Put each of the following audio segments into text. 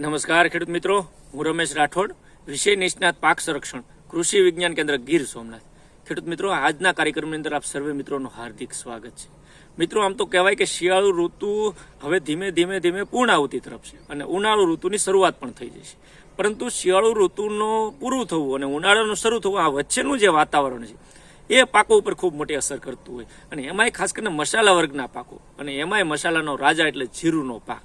નમસ્કાર, ખેડૂત મિત્રો. હું રમેશ રાઠોડ, વિષય નિષ્ણાત પાક સંરક્ષણ, કૃષિ વિજ્ઞાન કેન્દ્ર ગીર સોમનાથ. ખેડૂત મિત્રો, આજના કાર્યક્રમની અંદર આપ સર્વે મિત્રોનું હાર્દિક સ્વાગત છે. મિત્રો, આમ તો કહેવાય કે શિયાળુ ઋતુ હવે ધીમે ધીમે ધીમે પૂર્ણાહુતિ તરફ છે અને ઉનાળુ ઋતુની શરૂઆત પણ થઈ જશે. પરંતુ શિયાળુ ઋતુનો પૂરું થવું અને ઉનાળાનું શરૂ થવું આ વચ્ચેનું જે વાતાવરણ છે, એ પાકો ઉપર ખૂબ મોટી અસર કરતું હોય. અને એમાંય ખાસ કરીને મસાલા વર્ગના પાકો. અને એમાંય મસાલાનો રાજા એટલે જીરુનો પાક.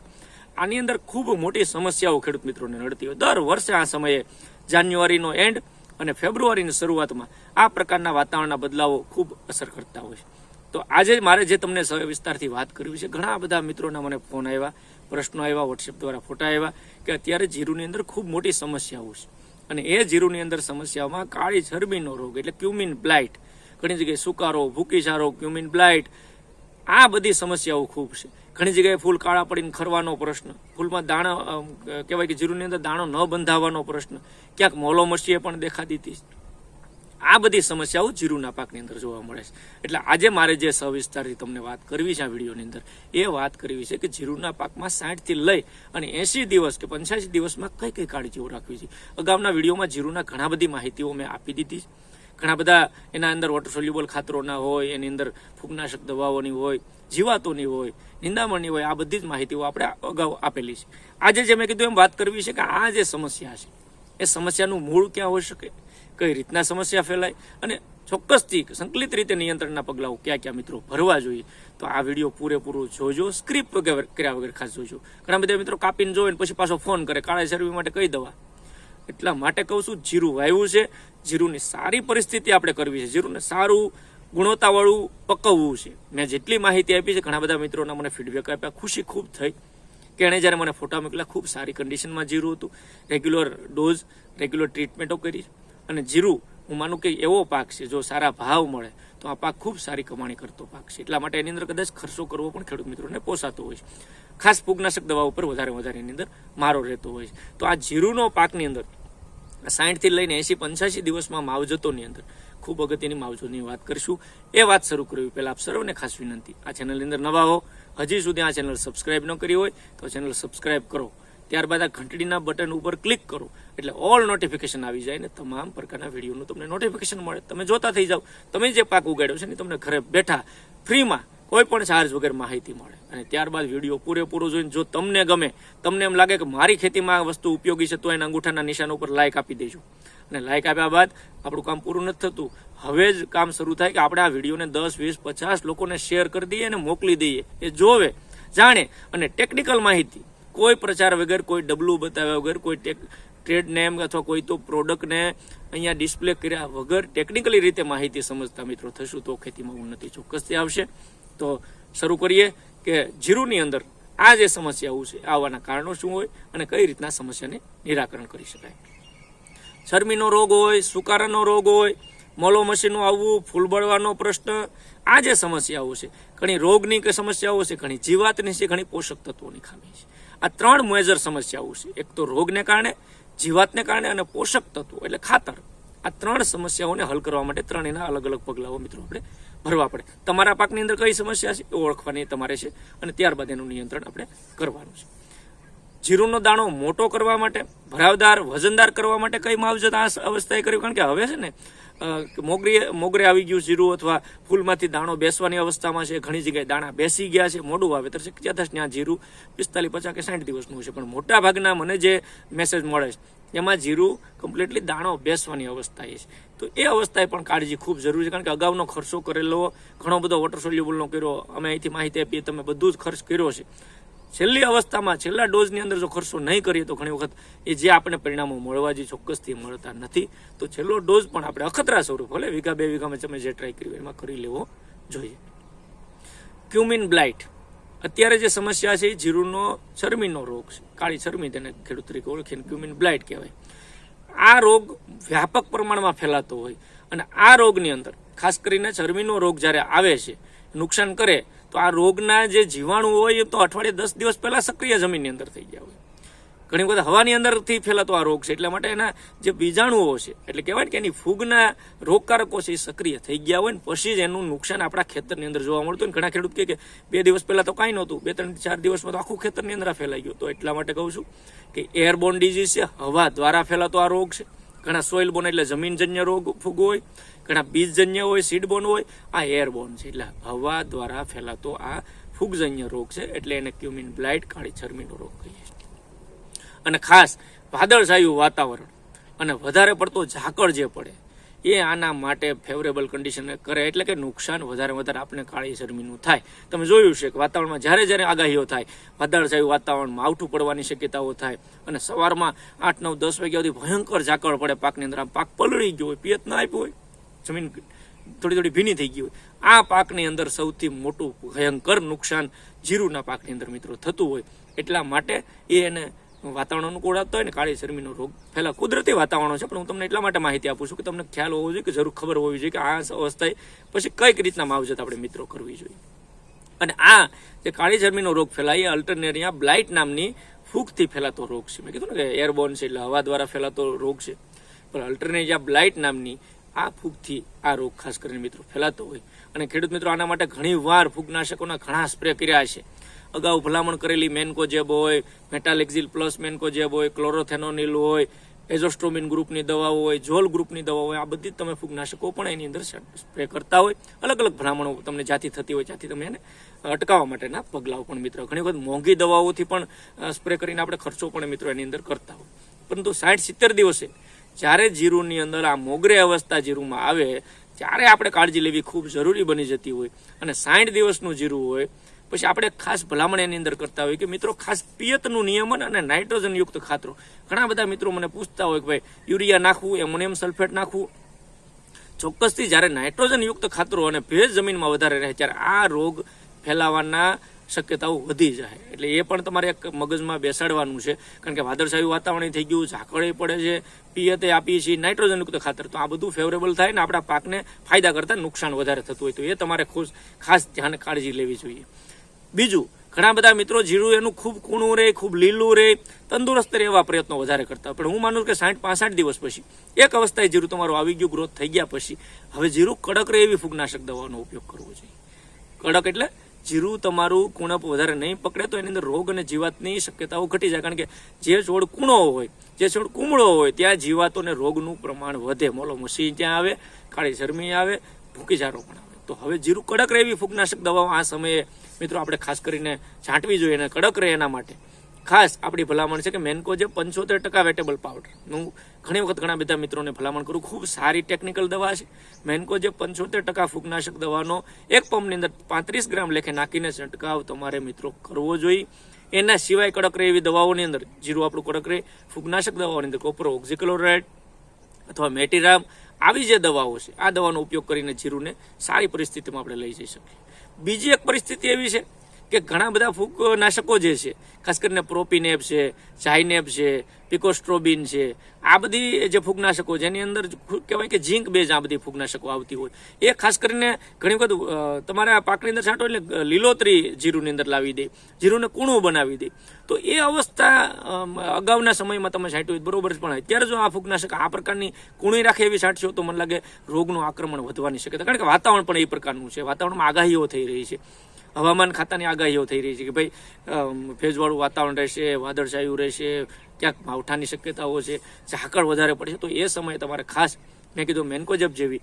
આની અંદર ખૂબ મોટી સમસ્યાઓ ખેડૂત મિત્રોને નડતી હોય. દર વર્ષે આ સમયે જાન્યુઆરીનો એન્ડ અને ફેબ્રુઆરીની શરૂઆતમાં આ પ્રકારના વાતાવરણના બદલાવો ખૂબ અસર કરતા હોય છે. તો આજે મારે જે તમને વિસ્તારથી વાત કરવી છે, ઘણા બધા મિત્રોના મને ફોન આવ્યા, પ્રશ્નો આવ્યા વોટ્સએપ દ્વારા ફોટા આવ્યા કે અત્યારે જીરુની અંદર ખૂબ મોટી સમસ્યાઓ છે. અને એ જીરુની અંદર સમસ્યાઓમાં કાળી ચરબીનો રોગ એટલે ક્યુમિન બ્લાઇટ. ઘણી જગ્યાએ સુકારો ભૂકીસારો ક્યુમિન બ્લાઇટ આ બધી સમસ્યાઓ ખૂબ છે. ઘણી જગ્યાએ ફૂલ કાળા પડીને ખરવાનો પ્રશ્ન, ફૂલમાં દાણા કહેવાય કે જીરુની અંદર દાણો ન બંધાવવાનો પ્રશ્ન, ક્યાંક મોલો મસીએ પણ દેખાતી હતી. આ બધી સમસ્યાઓ જીરુના પાકની અંદર જોવા મળે છે. એટલે આજે મારે જે સવિસ્તારથી તમને વાત કરવી છે આ વિડીયોની અંદર, એ વાત કરવી છે કે જીરુના પાકમાં સાઠથી લઈ અને એંસી દિવસ કે પંચ્યાસી દિવસમાં કઈ કઈ કાળજીઓ રાખવી છે. અગાઉના વિડીયોમાં જીરુના ઘણા બધી માહિતીઓ મેં આપી દીધી છે. ઘણા બધા એના અંદર વોટર સોલ્યુબલ ખાતરોના હોય, એની અંદર ફૂગનાશક દવાઓની હોય, જીવાતોની હોય, નિંદામણની હોય, આ બધી જ માહિતીઓ આપણે અગાઉ આપેલી છે. આજે જે મેં કીધું એમ વાત કરવી છે કે આ જે સમસ્યા છે, એ સમસ્યાનું મૂળ ક્યાં હોઈ શકે? કઈ રીતના સમસ્યા ફેલાય? અને ચોક્કસથી સંકલિત રીતે નિયંત્રણના પગલાઓ ક્યાં ક્યાં મિત્રો ભરવા જોઈએ? તો આ વીડિયો પૂરેપૂરો જોજો સ્ક્રિપ્ટ વગેરે કર્યા વગર ખાસ જોજો. ઘણા બધા મિત્રો કાપીને જોવે પછી પાછો ફોન કરે, કાળા ચરબી માટે કઈ દવા? એટલા માટે કહું છું, જીરું વાયવું છે જીરુની સારી પરિસ્થિતિ આપણે કરવી છે. જીરુને સારું ગુણવત્તાવાળું પકવવું છે. મેં જેટલી માહિતી આપી છે, ઘણા બધા મિત્રોના મને ફીડબેક આપ્યા. ખુશી ખૂબ થઈ કે એણે જ્યારે મને ફોટા મોકલ્યા, ખૂબ સારી કન્ડિશનમાં જીરું હતું. રેગ્યુલર ડોઝ રેગ્યુલર ટ્રીટમેન્ટો કરી અને જીરું, હું માનું કે એવો પાક છે, જો સારા ભાવ મળે, તો આ પાક ખૂબ સારી કમાણી કરતો પાક છે. એટલા માટે એની અંદર કદાચ ખર્ચો કરવો પણ ખેડૂત મિત્રોને પોસાતો હોય છે. ખાસ ફૂગનાશક દવા ઉપર વધારે વધારે એની અંદર મારો રહેતો હોય છે. તો આ જીરુનો પાકની અંદર સાઠથી લઈને એંસી પંચ્યાસી દિવસમાં માવજતોની અંદર. ખૂબ અગત્યની માવજતની વાત કરીશું. એ વાત શરૂ કરવી પહેલા આપ સર્વને ખાસ વિનંતી. આ ચેનલની અંદર નવા હો, હજી સુધી આ ચેનલ સબસ્ક્રાઇબ ન કરી હોય, તો ચેનલ સબસ્ક્રાઇબ કરો. ત્યારબાદ આ ઘંટડીના બટન ઉપર ક્લિક કરો. એટલે ઓલ નોટિફિકેશન આવી જાય ને તમામ પ્રકારના વિડીયોનું તમને નોટિફિકેશન મળે. તમે જોતા થઈ જાઓ. તમે જે પાક ઉગાડ્યો છે ને તમને ઘરે બેઠા ફ્રીમાં કોઈ પણ ચાર્જ વગર માહિતી મળે. અને ત્યારબાદ વીડિયો પૂરેપૂરો જોઈને જો તમને ગમે, તમને એમ લાગે કે મારી ખેતીમાં આ વસ્તુ ઉપયોગી છે, તો એના અંગૂઠાના નિશાન ઉપર લાઇક આપી દેજો. અને લાઇક આપ્યા બાદ આપણું કામ પૂરું નથી થતું. હવે જ કામ શરૂ થાય કે આપણે આ વિડીયોને દસ, વીસ, પચાસ લોકોને શેર કરી દઈએ અને મોકલી દઈએ. એ જોવે, જાણે. અને ટેકનિકલ માહિતી, કોઈ પ્રચાર વગર, કોઈ ડબલું બતાવ્યા વગર, કોઈ ટેક ટ્રેડ નેમ અથવા કોઈ તો પ્રોડક્ટને અહીંયા ડિસ્પ્લે કર્યા વગર ટેકનિકલી રીતે માહિતી સમજતા મિત્રો, થશું તો ખેતીમાં ઉન્નતિ ચોક્કસથી આવશે. તો શરૂ કરીએ કે જીરુની અંદર આ જે સમસ્યાઓ છે, આવવાના કારણો શું હોય અને કઈ રીતના સમસ્યાને નિરાકરણ કરી શકાય. ચરમીનો રોગ હોય, સુકારાનો રોગ હોય, મોલો મશીનનું આવવું ફૂલ બળવાનો પ્રશ્ન, આ જે સમસ્યાઓ છે, ઘણી રોગની કે સમસ્યાઓ છે, ઘણી જીવાતની છે, ઘણી પોષક તત્વોની ખામી છે. આ ત્રણ મેજર સમસ્યાઓ છે. એક તો રોગને કારણે, જીવાતને કારણે અને પોષક તત્વો એટલે ખાતર. આ ત્રણ સમસ્યાઓને હલ કરવા માટે ત્રણેયના અલગ અલગ પગલાઓ મિત્રો આપણે ભરવા પડે. તમારા પાકની અંદર કઈ સમસ્યા છે? એ ઓળખવાની તમારે છે. અને ત્યારબાદ એનું નિયંત્રણ આપણે કરવાનું છે. જીરુનો દાણો મોટો કરવા માટે, ભરાવદાર, વજનદાર કરવા માટે કઈ માવજત આ અવસ્થાએ કર્યું? કારણ કે હવે છે ને મોગરી, મોગરે આવી ગયું જીરું અથવા ફૂલમાંથી દાણો બેસવાની અવસ્થામાં છે. ઘણી જગ્યાએ દાણા બેસી ગયા છે. મોડું વાવેતર છે. ત્યાં જીરું પિસ્તાલીસ, પચાસ કે સાઠ દિવસનું છે પણ મોટા ભાગના મને જે મેસેજ મળે છે એમાં જીરું કમ્પ્લીટલી દાણો બેસવાની અવસ્થા છે. તો એ અવસ્થાએ પણ કાળજી ખૂબ જરૂરી છે, કારણ કે અગાઉનો ખર્ચો કરેલો, ઘણો બધો વોટર સોલ્યુબલનો કર્યો, અમે અહીંથી માહિતી આપીએ, તમે બધું જ ખર્ચ કર્યો છે. છેલ્લી અવસ્થામાં, છેલ્લા ડોઝની અંદર જો ખર્ચો નહીં કરીએ તો ઘણી વખત એ જે આપણને પરિણામો મળવા જે ચોક્કસથી મળતા નથી. તો છેલ્લો ડોઝ પણ આપણે અખતરા સ્વરૂપ, ભલે વીઘા બે વીઘામાં તમે જે ટ્રાય કર્યું એમાં કરી લેવો જોઈએ. ક્યુમિન બ્લાઇટ અત્યારે જે સમસ્યા છે એ જીરુનો ચરમીનો રોગ છે. કાળી ચરમી તેને ખેડૂત તરીકે ઓળખીને ક્યુમિન બ્લાઇટ કહેવાય. આ રોગ વ્યાપક પ્રમાણમાં ફેલાતો હોય અને આ રોગની અંદર, ખાસ કરીને ચરમીનો રોગ જ્યારે આવે છે, નુકસાન કરે, તો આ રોગના જે જીવાણુ હોય તો અઠવાડિયે દસ દિવસ પહેલાં સક્રિય જમીનની અંદર થઈ ગયા હોય. ઘણી વખત હવાની અંદરથી ફેલાતો આ રોગ છે. એટલા માટે એના જે બીજાણુઓ છે, એટલે કહેવાય કે એની ફૂગના રોગકારકો છે એ સક્રિય થઈ ગયા હોય ને, પછી જ એનું નુકસાન આપણા ખેતરની અંદર જોવા મળતું હોય ઘણા ખેડૂત કહે કે બે દિવસ પહેલાં તો કાંઈ નહોતું, બે, ત્રણ, ચાર દિવસમાં તો આખું ખેતરની અંદર ફેલાઈ ગયું. તો એટલા માટે કહું છું કે એરબોર્ન ડિઝીઝ છે, હવા દ્વારા ફેલાતો આ રોગ છે. ઘણા સોઇલ બોન એટલે જમીનજન્ય રોગ ફૂગ હોય, ઘણા બીજજન્ય હોય સીડબોન હોય, આ એરબોન છે. એટલે હવા દ્વારા ફેલાતો આ ફૂગજન્ય રોગ છે, એટલે એને ક્યુમિન બ્લાઇટ, કાળી ચરમીનો રોગ કહીએ છીએ. અને ખાસ વાદળછાયું વાતાવરણ. અને વધારે પડતો ઝાકળ જે પડે, એ આના માટે ફેવરેબલ કન્ડિશન કરે એટલે કે નુકસાન વધારે વધારે આપણે કાળી શરમીનું થાય. તમે જોયું છે કે વાતાવરણમાં જ્યારે જ્યારે આગાહીઓ થાય, વાદળછાયું વાતાવરણ માવઠું પડવાની શક્યતાઓ થાય અને સવારમાં આઠ, નવ, દસ વાગ્યા સુધી ભયંકર ઝાકળ પડે, પાકની અંદર આમ પાક પલળી ગયો હોય, પિયત ના આપ્યું હોય, જમીન થોડી થોડી ભીની થઈ ગઈ હોય. આ પાકની અંદર સૌથી મોટું ભયંકર નુકસાન જીરુના પાકની અંદર મિત્રો થતું હોય એટલા માટે એ એને વાતાવરણ અનુકૂળ આવતા હોય ને, કાળી શરમીનો રોગ. ફેલા કુદરતી વાતાવરણ છે, પણ હું તમને એટલા માટે માહિતી આપું છું કે તમને ખ્યાલ હોવો જોઈએ કે જરૂર ખબર હોવી જોઈએ કે આ અવસ્થાએ પછી કંઈક રીતના માવજત આપણે મિત્રો કરવી જોઈએ. અને આ જે કાળી ચરમીનો રોગ ફેલાય અલ્ટરનેરિયા બ્લાઇટ નામની ફૂગથી ફેલાતો રોગ છે. મેં કીધું ને કે એરબોર્ન છે એટલે હવા દ્વારા ફેલાતો રોગ છે. પણ અલ્ટરનેરિયા બ્લાઇટ નામની આ ફૂગથી આ રોગ ખાસ કરીને મિત્રો ફેલાતો હોય. અને ખેડૂત મિત્રો, આના માટે ઘણી વાર ફૂગનાશકોના ઘણા સ્પ્રે કર્યા છે. અગાઉ ભલામણ કરેલી મેન્કોજેબ હોય, મેટાલેક્ઝિલ પ્લસ મેન્કોજેબ હોય, ક્લોરોથેનોનિલ હોય, એઝોસ્ટ્રોમિન ગ્રુપની દવાઓ હોય જોલ ગ્રુપની દવાઓ હોય, આ બધી જ તમે ફૂગનાશકો પણ એની અંદર સ્પ્રે કરતા હોય. અલગ અલગ ભલામણો તમને જાતિ થતી હોય ત્યાંથી તમે એને અટકાવવા માટેના પગલાઓ પણ મિત્રો, ઘણી વખત મોંઘી દવાઓથી પણ સ્પ્રે કરીને આપણે ખર્ચો પણ મિત્રો એની અંદર કરતા હોય. પરંતુ સાઠ સિત્તેર દિવસે જ્યારે જીરુની અંદર આ મોગરે અવસ્થા જીરુમાં આવે, ત્યારે આપણે કાળજી લેવી ખૂબ જરૂરી બની જતી હોય. અને સાઠ દિવસનું જીરું હોય પછી આપણે ખાસ ભલામણ એની અંદર કરતા હોય કે મિત્રો ખાસ પિયતનું નિયમન અને નાઇટ્રોજન યુક્ત ખાતરો. ઘણા બધા મિત્રો મને પૂછતા હોય કે ભાઈ, યુરિયા નાખવું, એમોનિયમ સલ્ફેટ નાખવું. ચોક્કસથી જ્યારે નાઇટ્રોજન યુક્ત ખાતરો અને ભેજ જમીનમાં વધારે રહે ત્યારે આ રોગ ફેલાવાના શક્યતાઓ વધી જાય. એટલે એ પણ તમારે એક મગજમાં બેસાડવાનું છે. કારણ કે વાદળછાયું વાતાવરણ થઈ ગયું, ઝાકળે પડે છે, પિયતે આપીએ છીએ નાઇટ્રોજનયુક્ત ખાતર. તો આ બધું ફેવરેબલ થાય ને આપણા પાકને ફાયદા કરતાં નુકસાન વધારે થતું હોય તો એ તમારે ખુશ, ખાસ ધ્યાન કાળજી લેવી જોઈએ. બીજું, ઘણા બધા મિત્રો જીરું એનું ખૂબ કૂણું રહે ખૂબ લીલું રહે તંદુરસ્ત રહે એવા પ્રયત્નો વધારે કરતા. પણ હું માનું કે સાઠ, પાસઠ દિવસ પછી, એક અવસ્થાએ જીરું તમારું આવી ગયું, ગ્રોથ થઈ ગયા પછી, હવે જીરું કડક રહે એવી ફૂગનાશક દવાનો ઉપયોગ કરવો જોઈએ. કડક એટલે જીરું તમારું કુણપ વધારે નહીં પકડે તો એની અંદર રોગ અને જીવાતની શક્યતાઓ ઘટી જાય. કારણ કે જે છોડ કૂણો હોય, જે છોડ કુમળો હોય, ત્યાં જીવાતોને રોગનું પ્રમાણ વધે. મોલો મસી ત્યાં આવે, કાળી જરમી આવે ભૂકીજારો પણ આવે. તો હવે જીરું કડક રહે એવી ફૂગનાશક દવાઓ આ સમયે મિત્રો આપણે ખાસ કરીને છાંટવી જોઈએ અને કડક રહે એના માટે. ખાસ આપણી ભલામણ છે કે મેન્કો જે પંચોતેર ટકા વેટેબલ પાવડર. હું ઘણી વખત ઘણા બધા મિત્રોને ભલામણ કરું, ખૂબ સારી ટેકનિકલ દવા છે. મેન્કો જે પંચોતેર ટકા ફૂગનાશક દવાનો એક પંપની અંદર પાંત્રીસ ગ્રામ લેખે નાખીને છંટકાવ તમારે મિત્રો કરવો જોઈએ. એના સિવાય કડક રહે એવી દવાઓની અંદર જીરું આપણું કડક રહે. ફૂગનાશક દવાઓની અંદર કોપરો ઓક્ઝિક્લોરાઇડ અથવા મેટીરામ આવી જે દવાઓ છે, આ દવાનો ઉપયોગ કરીને જીરુને સારી પરિસ્થિતિમાં આપણે લઈ જઈ શકીએ. બીજી એક પરિસ્થિતિ એવી છે કે ઘણા બધા ફૂગનાશકો જે છે, ખાસ કરીને પ્રોપિનેપ છે ઝાઇનેપ છે, પિકોસ્ટ્રોબિન છે, આ બધી જે ફૂગનાશકો જેની અંદર કહેવાય કે ઝીંક બેઝ આ બધી ફૂગનાશકો આવતી હોય. એ ખાસ કરીને ઘણી વખત તમારા પાકની અંદર છાંટો એટલે લીલોતરી જીરુની અંદર લાવી દે, જીરુને કૂણું બનાવી દે. તો એ અવસ્થા અગાઉના સમયમાં તમે છાંટ્યું બરોબર જ પણ અત્યારે જો આ ફૂગનાશક આ પ્રકારની કૂણી રાખે એવી છાંટશો તો મને લાગે રોગનું આક્રમણ વધવાની શક્યતા. કારણ કે વાતાવરણ પણ એ પ્રકારનું છે. વાતાવરણમાં આગાહીઓ થઈ રહી છે. હવામાન ખાતાની આગાહીઓ થઈ રહી છે કે ભાઈ ભેજવાળું વાતાવરણ રહેશે, વાદળછાયું રહેશે, ક્યાંક માવઠાની શક્યતાઓ છે, ઝાકળ વધારે પડશે, તો એ સમયે તમારે ખાસ મેં કીધું મેન્કોજેબ જેવી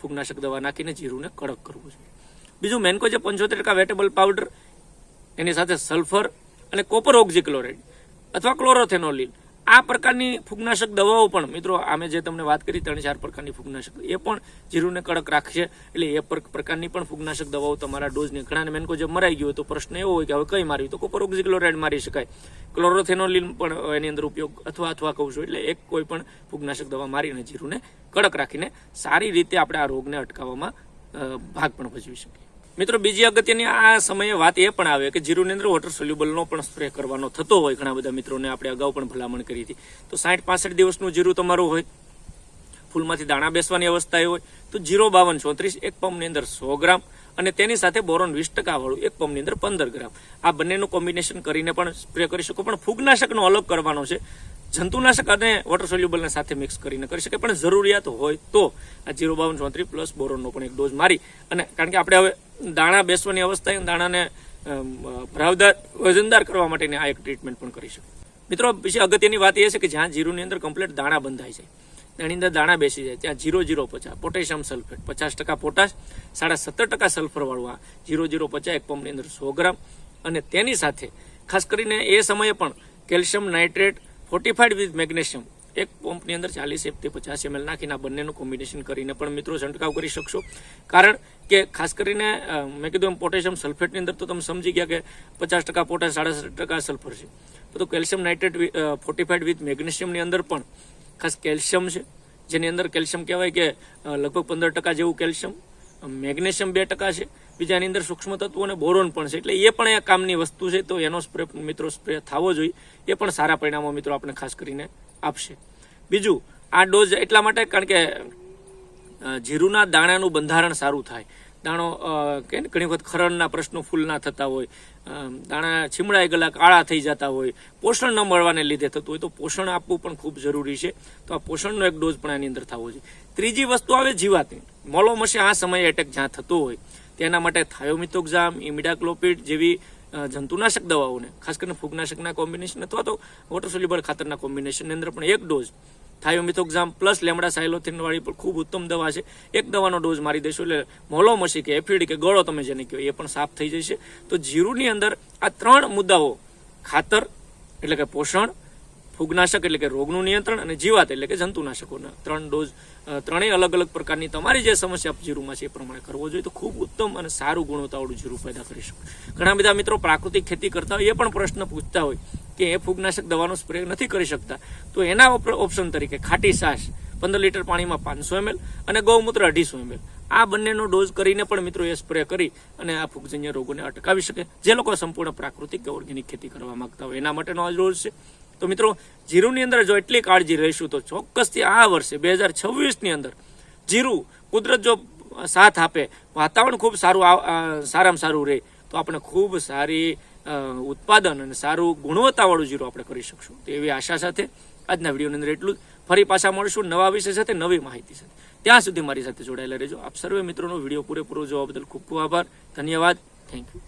ફૂગનાશક દવા નાખીને જીરુને કડક કરવું જોઈએ બીજું મેન્કોજેબ પંચોતેર ટકા વેટેબલ પાવડર, એની સાથે સલ્ફર અને કોપર ઓક્ઝિક્લોરાઇડ અથવા ક્લોરોથેનોલિન આ પ્રકારની ફૂગનાશક દવાઓ પણ, મિત્રો અમે જે તમને વાત કરી, ત્રણ ચાર પ્રકારની ફૂગનાશક, એ પણ જીરુને કડક રાખશે. એટલે એ પ્રકારની પણ ફૂગનાશક દવાઓ તમારા ડોઝની ઘણાને મેનકો જે મરાઈ ગયો તો પ્રશ્ન એવો હોય કે હવે કઈ મારવી? તો કોપર ઓક્ઝિક્લોરાઇડ મારી શકાય. ક્લોરોથેનોલિન પણ એની અંદર ઉપયોગ, અથવા અથવા કહું છું, એટલે એક કોઈ પણ ફૂગનાશક દવા મારીને જીરુને કડક રાખીને સારી રીતે આપણે આ રોગને અટકાવવામાં ભાગ પણ ભજવી શકીએ. મિત્રો, બીજી અગત્યની આ સમયે વાત એ પણ આવે કે જીરુની અંદર વોટર સોલ્યુબલનો પણ સ્પ્રે કરવાનો થતો હોય. ઘણા બધા મિત્રોને આપણે અગાઉ પણ ભલામણ કરી હતી. તો સાઠ પાસઠ દિવસનું જીરું તમારું હોય, ફૂલમાંથી દાણા બેસવાની અવસ્થા હોય, તો જીરો બાવન ચોત્રીસ, એક પંપની અંદર સો ગ્રામ અને તેની સાથે બોરોન વીસ વાળું એક પંપની અંદર પંદર ગ્રામ. આ બંનેનું કોમ્બિનેશન કરીને પણ સ્પ્રે કરી શકો, પણ ફૂગનાશકનો અલગ કરવાનો છે. જંતુનાશક અને વોટર સોલ્યુબલને સાથે મિક્સ કરીને કરી શકે, પણ જરૂરિયાત હોય તો આ જીરો બાવન ચોત્રીસ પ્લસ બોરોનનો પણ એક ડોઝ મારી. અને કારણ કે આપણે હવે દાણા બેસવાની અવસ્થા દાણાને ભરાવદાર, વજનદાર કરવા માટેની આ એક ટ્રીટમેન્ટ પણ કરી શકે મિત્રો બીજી અગત્યની વાત એ છે કે જ્યાં જીરુની અંદર કમ્પ્લીટ દાણા બંધાય છે એની અંદર દાણા બેસી જાય ત્યાં જીરો જીરો પચાસ, પોટેશિયમ સલ્ફેટ, પચાસ ટકા પોટાશ, સાડા સત્તર ટકા સલ્ફર વાળું આ જીરો જીરો પચાસ એક પંપની અંદર સો ગ્રામ. અને તેની સાથે ખાસ કરીને એ સમયે પણ calcium nitrate fortified with magnesium એક પંપની અંદર ચાલીસ એફથી પચાસ એમએલ નાખીને આ બંનેનું કોમ્બિનેશન કરીને પણ મિત્રો છંટકાવ કરી શકશો. કારણ કે ખાસ કરીને મેં કીધું એમ પોટેશિયમ સલ્ફેટની અંદર તો તમે સમજી ગયા કે પચાસ ટકા પોટાશ, સાડા ટકા સલ્ફર છે. તો કેલ્શિયમ નાઇટ્રેટ ફોર્ટિફાઈડ વિથ મેગ્નેશિયમની અંદર પણ ખાસ કેલ્શિયમ છે, જેની અંદર કેલ્શિયમ કહેવાય કે લગભગ પંદર ટકા જેવું કેલ્શિયમ મેગ્નેશિયમ બે ટકા છે, બીજાની અંદર સૂક્ષ્મ તત્વો અને બોરોન પણ છે. એટલે એ પણ એક કામની વસ્તુ છે, તો એનો સ્પ્રે, મિત્રો, સ્પ્રે થવો જોઈએ. એ પણ સારા પરિણામો, મિત્રો આપણે ખાસ કરીને આપશે. બીજું, આ ડોઝ એટલા માટે, કારણ કે જીરુના દાણાનું બંધારણ સારું થાય. દાણો કે ઘણી વખત ખરણના પ્રશ્નો ફૂલના થતા હોય દાણા છીમડાઈ ગયેલા, કાળા થઈ જતા હોય, પોષણ ન મળવાને લીધે થતું હોય, તો પોષણ આપવું પણ ખૂબ જરૂરી છે. તો આ પોષણનો એક ડોઝ પણ આની અંદર થવો જોઈએ. ત્રીજી વસ્તુ આવે જીવાતની. મોલોમશે આ સમયે એટેક જ્યાં થતો હોય, તેના માટે થાયોમિથોક્ઝામ, ઇમિડાક્લોપિડ જેવી જંતુનાશક દવાઓને, ખાસ કરીને ફૂગનાશકના કોમ્બિનેશન અથવા તો વોટર સોલ્યુબલ ખાતરના કોમ્બિનેશનની અંદર પણ એક dose thiamethoxam plus lambda cyhalothrin વાળી પણ ખૂબ ઉત્તમ દવા છે. એક દવાનો ડોઝ મારી દેશો એટલે મોલોમસી કે એફિડ કે ગળો તમે જેને કહો એ પણ સાફ થઈ જશે. તો જીરુની અંદર આ ત્રણ મુદ્દાઓ, ખાતર એટલે કે પોષણ, ફૂગનાશક એટલે કે રોગનું નિયંત્રણ અને જીવાત એટલે કે જંતુનાશકોના ત્રણ ડોઝ ત્રણેય અલગ અલગ પ્રકારની તમારી જે સમસ્યા જીરુમાં છે એ પ્રમાણે કરવો જોઈએ. તો ખૂબ ઉત્તમ અને સારું ગુણવત્તાવાળું જીરું પેદા કરી શકો. ઘણા બધા મિત્રો પ્રાકૃતિક ખેતી કરતા હોય, એ પણ પ્રશ્ન પૂછતા હોય કે એ ફૂગનાશક દવાનો સ્પ્રે નથી કરી શકતા, તો એના ઓપ- ઓપ્શન તરીકે ખાટી સાસ પંદર લીટર પાણીમાં પાંચસો એમએલ અને ગૌમૂત્ર અઢીસો એમએલ આ બંનેનો ડોઝ કરીને પણ મિત્રો એ સ્પ્રે કરી અને આ ફૂગજન્ય રોગોને અટકાવી શકે, જે લોકો સંપૂર્ણ પ્રાકૃતિક કે ઓર્ગેનિક ખેતી કરવા માંગતા હોય. એના માટેનો આ ડોઝ છે. તો મિત્રો, જીરુની અંદર જો એટલી કાળજી રહીશું તો ચોક્કસથી આ વર્ષે, બે હજાર છવ્વીસની અંદર, જીરું કુદરત જો સાથ આપે, વાતાવરણ ખૂબ સારું સારામાં સારું રહે, તો આપણે ખૂબ સારી ઉત્પાદન અને સારું ગુણવત્તાવાળું જીરું આપણે કરી શકશું. તો એવી આશા સાથે આજના વિડીયોની અંદર એટલું જ. ફરી પાછા મળશું નવા વિષય સાથે, નવી માહિતી સાથે. ત્યાં સુધી મારી સાથે જોડાયેલા રહેજો. આપ સર્વે મિત્રોનો વીડિયો પૂરેપૂરો જોવા બદલ ખૂબ ખૂબ આભાર. ધન્યવાદ. Thank you